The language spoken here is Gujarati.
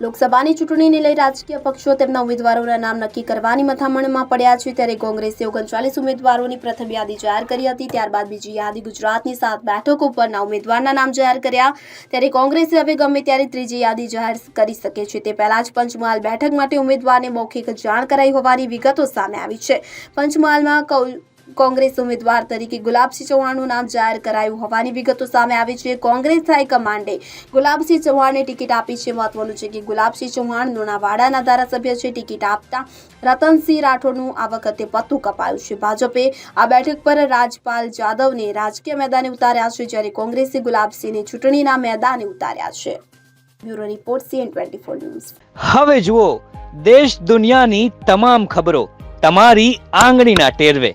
લોકસભાની ચૂંટણીને લઈ રાજકીય પક્ષો તેમના ઉમેદવારોના નામ નક્કી કરવાની મથામણમાં પડ્યા છે. ત્યારે કોંગ્રેસે ઓગણચાલીસ ઉમેદવારોની પ્રથમ યાદી જાહેર કરી હતી. ત્યારબાદ બીજી યાદી ગુજરાતની સાત બેઠકો ઉપરના ઉમેદવારના નામ જાહેર કર્યા. ત્યારે કોંગ્રેસે હવે ગમે ત્યારે ત્રીજી યાદી જાહેર કરી શકે છે. તે પહેલા જ પંચમહાલ બેઠક માટે ઉમેદવારને મૌખિક જાણ કરાઈ હોવાની વિગતો સામે આવી છે. પંચમહાલમાં કૌ- કોંગ્રેસ ઉમેદવાર તરીકે ગુલાબસિંહ ચૌહાણનું નામ જાહેર કરાયું હોવાની વિગતો સામે આવી છે. કોંગ્રેસ હાઈકમાન્ડે ગુલાબસિંહ ચૌહાણને ટિકિટ આપી છે. મહત્વનું છે કે ગુલાબસિંહ ચૌહાણ લુણાવાડાના ધારાસભ્ય છે. ટિકિટ આપતા રતનસિંહ રાઠોડનું આ વખતે પત્તું કપાયું છે. ભાજપે આ બેઠક પર રાજપાલ જાદવને રાજકીય મેદાને ઉતાર્યા છે, જ્યારે કોંગ્રેસે ગુલાબસિંહને ચૂંટણીના મેદાને ઉતાર્યા છે. Bureau report CN twenty four news. હવે જુઓ, દેશ દુનિયાની તમામ ખબરો તમારી આંગળીના ટેરવે.